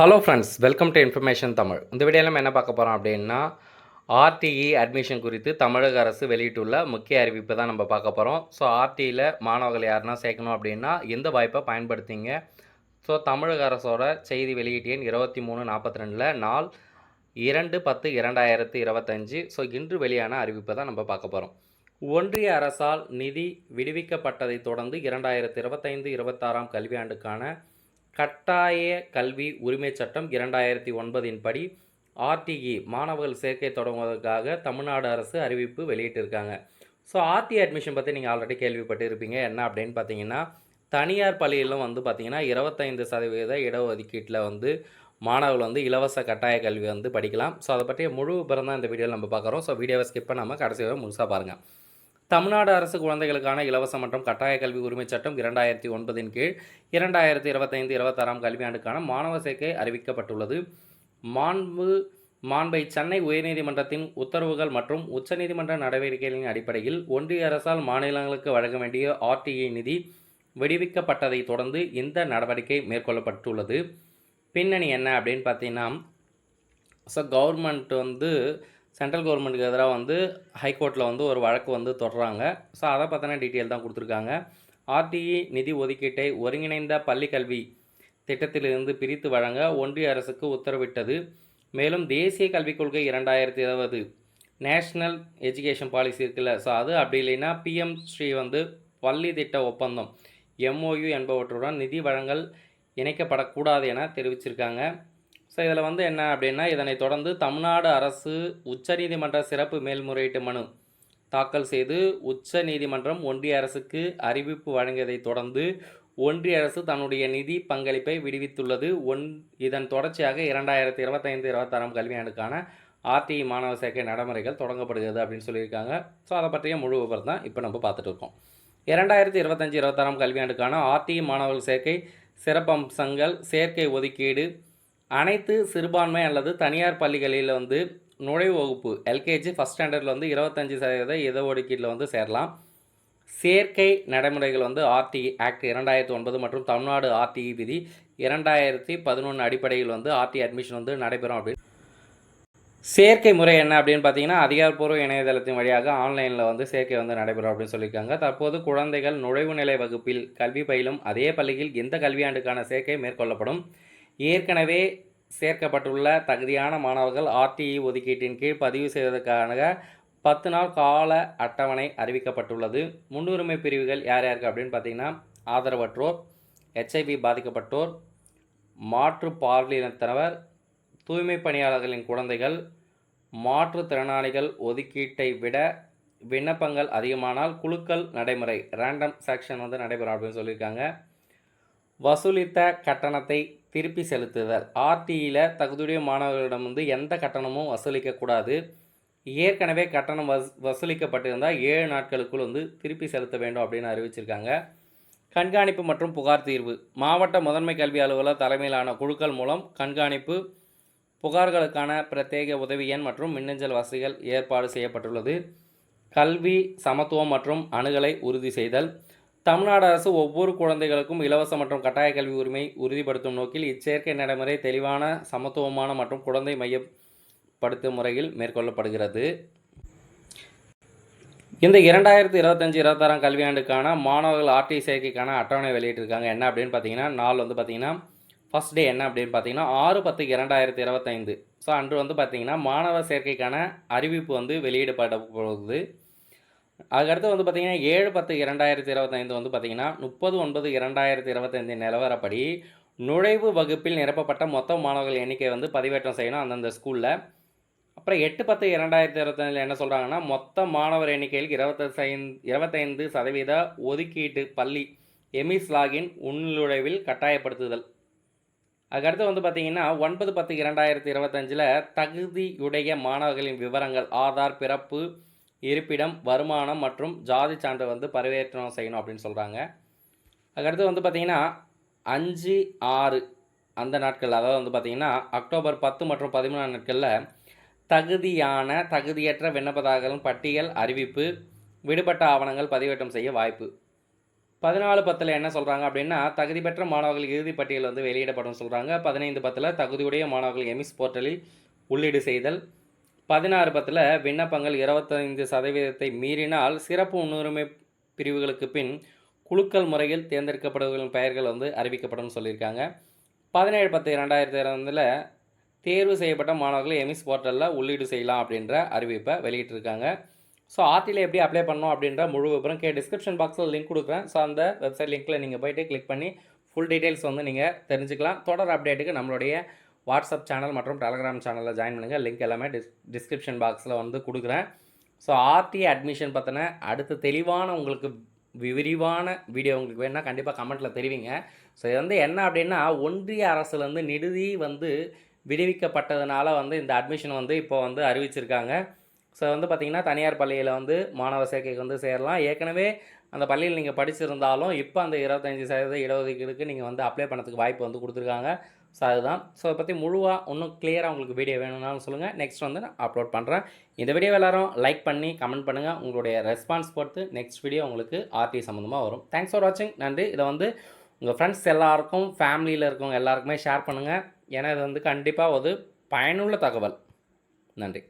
Hello friends welcome to information Tamil இந்த வீடியோவில் நம்ம என்ன பார்க்க போகிறோம் அப்படின்னா ஆர்டிஇ அட்மிஷன் குறித்து தமிழக அரசு வெளியிட்டுள்ள முக்கிய அறிவிப்பை தான் நம்ம பார்க்க போகிறோம் ஸோ ஆர்டியில் மாணவர்கள் யாருன்னா சேர்க்கணும் அப்படின்னா எந்த வாய்ப்பை பயன்படுத்திங்க ஸோ தமிழக அரசோட செய்தி வெளியீட்டு எண் இருபத்தி மூணு நாற்பத்தி ரெண்டில் நாள் இரண்டு பத்து இரண்டாயிரத்து இருபத்தஞ்சி. ஸோ இன்று வெளியான அறிவிப்பை தான் நம்ம பார்க்க போகிறோம் ஒன்றிய அரசால் நிதி விடுவிக்கப்பட்டதைத் தொடர்ந்து இரண்டாயிரத்து இருபத்தைந்து இருபத்தாறாம் கல்வியாண்டுக்கான கட்டாய கல்வி உரிமைச் சட்டம் இரண்டாயிரத்தி ஒன்பதின் படி ஆர்டிஇ மாணவர்கள் சேர்க்கை தொடங்குவதற்காக தமிழ்நாடு அரசு அறிவிப்பு வெளியிட்டிருக்காங்க. ஸோ ஆர்டி அட்மிஷன் பற்றி நீங்கள் ஆல்ரெடி கேள்விப்பட்டிருப்பீங்க. என்ன அப்படின்னு பார்த்தீங்கன்னா தனியார் பள்ளியிலும் வந்து பார்த்தீங்கன்னா இருபத்தைந்து சதவீத இடஒதுக்கீட்டில் வந்து மாணவர்கள் வந்து இலவச கட்டாய கல்வி வந்து படிக்கலாம். ஸோ அதை பற்றிய முழு விபரம் தான் இந்த வீடியோவில் நம்ம பார்க்குறோம். ஸோ வீடியோவை ஸ்கிப் பண்ணாமல் கடைசி வரை முழுசாக பாருங்கள் தமிழ்நாடு அரசு குழந்தைகளுக்கான இலவச மற்றும் கட்டாய கல்வி உரிமைச் சட்டம் இரண்டாயிரத்தி ஒன்பதின் கீழ் இரண்டாயிரத்தி இருபத்தைந்து இருபத்தாறாம் கல்வியாண்டுக்கான மாணவ சேர்க்கை அறிவிக்கப்பட்டுள்ளது. மாண்பு மாண்பை சென்னை உயர்நீதிமன்றத்தின் உத்தரவுகள் மற்றும் உச்சநீதிமன்ற நடவடிக்கைகளின் அடிப்படையில் ஒன்றிய அரசால் மாநிலங்களுக்கு வழங்க வேண்டிய ஆர்டிஐ நிதி விடுவிக்கப்பட்டதை தொடர்ந்து இந்த நடவடிக்கை மேற்கொள்ளப்பட்டுள்ளது. பின்னணி என்ன அப்படின்னு பார்த்தீங்கன்னா ஸோ கவர்மெண்ட் வந்து சென்ட்ரல் கவர்மெண்ட்டுக்கு எதிராக வந்து ஹைகோர்ட்டில் வந்து ஒரு வழக்கு வந்து தொடர்றாங்க. ஸோ அதை பற்றின டீட்டெயில் தான் கொடுத்துருக்காங்க. ஆர்டிஇ நிதி ஒதுக்கீட்டை ஒருங்கிணைந்த பள்ளிக்கல்வி திட்டத்திலிருந்து பிரித்து வழங்க ஒன்றிய அரசுக்கு உத்தரவிட்டது. மேலும் தேசிய கல்விக் கொள்கை இரண்டாயிரத்தி இருபது நேஷ்னல் எஜுகேஷன் பாலிசி இருக்குல்ல. ஸோ அது அப்படி இல்லைன்னா பிஎம் ஸ்ரீ வந்து பள்ளி திட்ட ஒப்பந்தம் எம்ஓயு என்பவற்றுடன் நிதி வழங்கல் இணைக்கப்படக்கூடாது என தெரிவிச்சிருக்காங்க. ஸோ இதில் வந்து என்ன அப்படின்னா இதனைத் தொடர்ந்து தமிழ்நாடு அரசு உச்சநீதிமன்ற சிறப்பு மேல்முறையீட்டு மனு தாக்கல் செய்து உச்ச நீதிமன்றம் ஒன்றிய அரசுக்கு அறிவிப்பு வழங்கியதைத் தொடர்ந்து ஒன்றிய அரசு தன்னுடைய நிதி பங்களிப்பை விடுவித்துள்ளது. ஒன் இதன் தொடர்ச்சியாக இரண்டாயிரத்தி இருபத்தைந்து இருபத்தாறாம் கல்வியாண்டுக்கான ஆர்டிஇ மாணவர் சேர்க்கை நடைமுறைகள் தொடங்கப்படுகிறது அப்படின்னு சொல்லியிருக்காங்க. ஸோ அதை பற்றிய முழு விவரம் தான் இப்போ நம்ம பார்த்துட்டு இருக்கோம். இரண்டாயிரத்தி இருபத்தஞ்சி இருபத்தாறாம் கல்வியாண்டுக்கான ஆர்டிஇ மாணவர் சேர்க்கை சிறப்பம்சங்கள் சேர்க்கை ஒதுக்கீடு அனைத்து சிறுபான்மை அல்லது தனியார் பள்ளிகளில் வந்து நுழைவு வகுப்பு எல்கேஜி ஃபஸ்ட் ஸ்டாண்டர்டில் வந்து இருபத்தஞ்சி சதவீத இட ஒதுக்கீட்டில் வந்து சேரலாம். சேர்க்கை நடைமுறைகள் வந்து ஆர்டி ஆக்ட் இரண்டாயிரத்தி ஒன்பது மற்றும் தமிழ்நாடு ஆர்டிஇ விதி இரண்டாயிரத்தி பதினொன்று அடிப்படையில் வந்து ஆர்டி அட்மிஷன் வந்து நடைபெறும் அப்படின்னு. சேர்க்கை முறை என்ன அப்படின்னு பார்த்தீங்கன்னா அதிகாரப்பூர்வ இணையதளத்தின் வழியாக ஆன்லைனில் வந்து சேர்க்கை வந்து நடைபெறும் அப்படின்னு சொல்லியிருக்காங்க. தற்போது குழந்தைகள் நுழைவு நிலை வகுப்பில் கல்வி பயிலும் அதே பள்ளியில் எந்த கல்வியாண்டுக்கான சேர்க்கை மேற்கொள்ளப்படும்? ஏற்கனவே சேர்க்கப்பட்டுள்ள தகுதியான மாணவர்கள் ஆர்டிஇ ஒதுக்கீட்டின் கீழ் பதிவு செய்வதற்கான பத்து நாள் கால அட்டவணை அறிவிக்கப்பட்டுள்ளது. முன்னுரிமை பிரிவுகள் யார் யாருக்கு அப்படின்னு பார்த்தீங்கன்னா ஆதரவற்றோர் ஹெச்ஐவி பாதிக்கப்பட்டோர் மாற்று மாற்றுப்பார்வையினத்தவர் தூய்மை பணியாளர்களின் குழந்தைகள் மாற்றுத்திறனாளிகள் ஒதுக்கீட்டை விட விண்ணப்பங்கள் அதிகமானால் குழுக்கள் நடைமுறை ரேண்டம் செக்ஷன் வந்து நடைபெறும் அப்படின்னு சொல்லியிருக்காங்க. வசூலித்த கட்டணத்தை திருப்பி செலுத்துதல். ஆர்டியில் தகுதியுடைய மாணவர்களிடம் வந்து எந்த கட்டணமும் வசூலிக்கக்கூடாது ஏற்கனவே கட்டணம் வஸ் வசூலிக்கப்பட்டிருந்தால் ஏழு நாட்களுக்குள் வந்து திருப்பி செலுத்த வேண்டும் அப்படின்னு அறிவிச்சிருக்காங்க. கண்காணிப்பு மற்றும் புகார் தீர்வு. மாவட்ட முதன்மை கல்வி அலுவலர் தலைமையிலான குழுக்கள் மூலம் கண்காணிப்பு புகார்களுக்கான பிரத்யேக உதவி எண் மற்றும் மின்னஞ்சல் வசதிகள் ஏற்பாடு செய்யப்பட்டுள்ளது. கல்வி சமத்துவம் மற்றும் அணுகலை உறுதி செய்தல். தமிழ்நாடு அரசு ஒவ்வொரு குழந்தைகளுக்கும் இலவச மற்றும் கட்டாய கல்வி உரிமை உறுதிப்படுத்தும் நோக்கில் இச்சேர்க்கை நடைமுறை தெளிவான சமத்துவமான மற்றும் குழந்தை மையப்படுத்தும் முறையில் மேற்கொள்ளப்படுகிறது. இந்த இரண்டாயிரத்தி இருபத்தஞ்சி இருபத்தாறாம் கல்வியாண்டுக்கான மாணவர்கள் ஆர்டி சேர்க்கைக்கான அட்டவணை வெளியிட்டிருக்காங்க. என்ன அப்படின்னு பார்த்தீங்கன்னா நாள் வந்து பார்த்தீங்கன்னா ஃபஸ்ட் டே என்ன அப்படின்னு பார்த்தீங்கன்னா ஆறு பத்து இரண்டாயிரத்தி இருபத்தைந்து. ஸோ அன்று வந்து பார்த்தீங்கன்னா மாணவர் சேர்க்கைக்கான அறிவிப்பு வந்து வெளியிடப்பட போகுது. அதுக்கடுத்து வந்து பார்த்திங்கன்னா ஏழு பத்து இரண்டாயிரத்தி இருபத்தைந்து வந்து பார்த்திங்கன்னா முப்பது ஒன்பது இரண்டாயிரத்தி இருபத்தைந்து நிலவரப்படி நுழைவு வகுப்பில் நிரப்பப்பட்ட மொத்த மாணவர்கள் எண்ணிக்கை வந்து பதிவேற்றம் செய்யணும் அந்தந்த ஸ்கூலில். அப்புறம் எட்டு பத்து இரண்டாயிரத்தி இருபத்தஞ்சில் என்ன சொல்கிறாங்கன்னா மொத்த மாணவர் எண்ணிக்கையில் இருபத்தைந்து இருபத்தைந்து சதவீத ஒதுக்கீட்டு பள்ளி எமிஸ் லாகின் உள்நுழைவில் கட்டாயப்படுத்துதல். அதுக்கடுத்து வந்து பார்த்திங்கன்னா ஒன்பது பத்து இரண்டாயிரத்தி இருபத்தஞ்சில் தகுதியுடைய மாணவர்களின் விவரங்கள் ஆதார் பிறப்பு இருப்பிடம் வருமானம் மற்றும் ஜாதி சான்று வந்து பரிவேற்றம் செய்யணும் அப்படின்னு சொல்கிறாங்க அதுக்கடுத்து வந்து பார்த்திங்கன்னா அஞ்சு ஆறு அந்த நாட்கள் அதாவது வந்து பார்த்திங்கன்னா அக்டோபர் பத்து மற்றும் பதிமூணாம் நாட்களில் தகுதியான தகுதியற்ற விண்ணப்பதாரர்களின் பட்டியல் அறிவிப்பு விடுபட்ட ஆவணங்கள் பதிவேற்றம் செய்ய வாய்ப்பு. பதினாலு பத்தில் என்ன சொல்கிறாங்க அப்படின்னா தகுதி பெற்ற மாணவர்கள் இறுதி பட்டியல் வந்து வெளியிடப்படும் சொல்கிறாங்க பதினைந்து பத்தில் தகுதியுடைய மாணவர்கள் எமிஸ் போர்ட்டலில் உள்ளீடு செய்தல் பதினாறு பத்தில் விண்ணப்பங்கள் இருபத்தைந்து சதவீதத்தை மீறினால் சிறப்பு முன்னுரிமை பிரிவுகளுக்கு பின் குழுக்கள் முறையில் தேர்ந்தெடுக்கப்படுவர்களின் பெயர்கள் வந்து அறிவிக்கப்படும் சொல்லியிருக்காங்க. பதினேழு பத்து ரெண்டாயிரத்தி இருபதில் தேர்வு செய்யப்பட்ட மாணவர்களை எமிஸ் போர்ட்டலில் உள்ளீடு செய்யலாம் அப்படின்ற அறிவிப்பை வெளியிட்டிருக்காங்க. ஸோ ஆர்டியில் எப்படி அப்ளை பண்ணணும் அப்படின்ற முழு விவரம் கே டிஸ்கிரிப்ஷன் பாக்ஸில் லிங்க் கொடுக்குறேன். ஸோ அந்த வெப்சைட் லிங்க்கில் நீங்கள் போயிட்டு கிளிக் பண்ணி ஃபுல் டீட்டெயில்ஸ் வந்து நீங்கள் தெரிஞ்சுக்கலாம். தொடர் அப்டேட்டுக்கு நம்மளுடைய வாட்ஸ்அப் சேனல் மற்றும் டெலகிராம் சேனலில் ஜாயின் பண்ணுங்கள் லிங்க் எல்லாமே டிஸ் டிஸ்கிரிப்ஷன் பாக்ஸில் வந்து கொடுக்குறேன். ஸோ ஆர்டி அட்மிஷன் பற்றின அடுத்த தெளிவான உங்களுக்கு வி- விரிவான வீடியோ உங்களுக்கு வேணுன்னா கண்டிப்பாக கமெண்ட்டில் தெரிவிங்க. ஸோ இது வந்து என்ன அப்படின்னா ஒன்றிய அரசுலேருந்து நிடுதி வந்து விடுவிக்கப்பட்டதுனால வந்து இந்த அட்மிஷன் வந்து இப்போ வந்து அறிவிச்சிருக்காங்க. ஸோ வந்து பார்த்திங்கன்னா தனியார் பள்ளியில் வந்து மாணவர் சேர்க்கைக்கு வந்து சேரலாம். ஏற்கனவே அந்த பள்ளியில் நீங்கள் படிச்சிருந்தாலும் இப்போ அந்த இருபத்தஞ்சி சதவீத இடஒதுக்கீடுக்கு நீங்கள் வந்து அப்ளை பண்ணதுக்கு வாய்ப்பு வந்து கொடுத்துருக்காங்க. ஸோ அதுதான். ஸோ அதை பற்றி முழுவாக இன்னும் கிளியராக உங்களுக்கு வீடியோ வேணும்னாலும் சொல்லுங்கள் நெக்ஸ்ட் வந்து நான் அப்லோட் பண்ணுறேன் இந்த வீடியோ எல்லாரும் லைக் பண்ணி கமெண்ட் பண்ணுங்கள் உங்களுடைய ரெஸ்பான்ஸ் பொறுத்து நெக்ஸ்ட் வீடியோ உங்களுக்கு ஆர்டி சம்மந்தமாக வரும். தேங்க்ஸ் ஃபார் வாட்சிங் நன்றி. இதை வந்து உங்கள் ஃப்ரெண்ட்ஸ் எல்லாருக்கும் ஃபேமிலியில் இருக்கவங்க எல்லாருக்குமே ஷேர் பண்ணுங்கள் ஏன்னா இது வந்து கண்டிப்பாக ஒரு பயனுள்ள தகவல். நன்றி.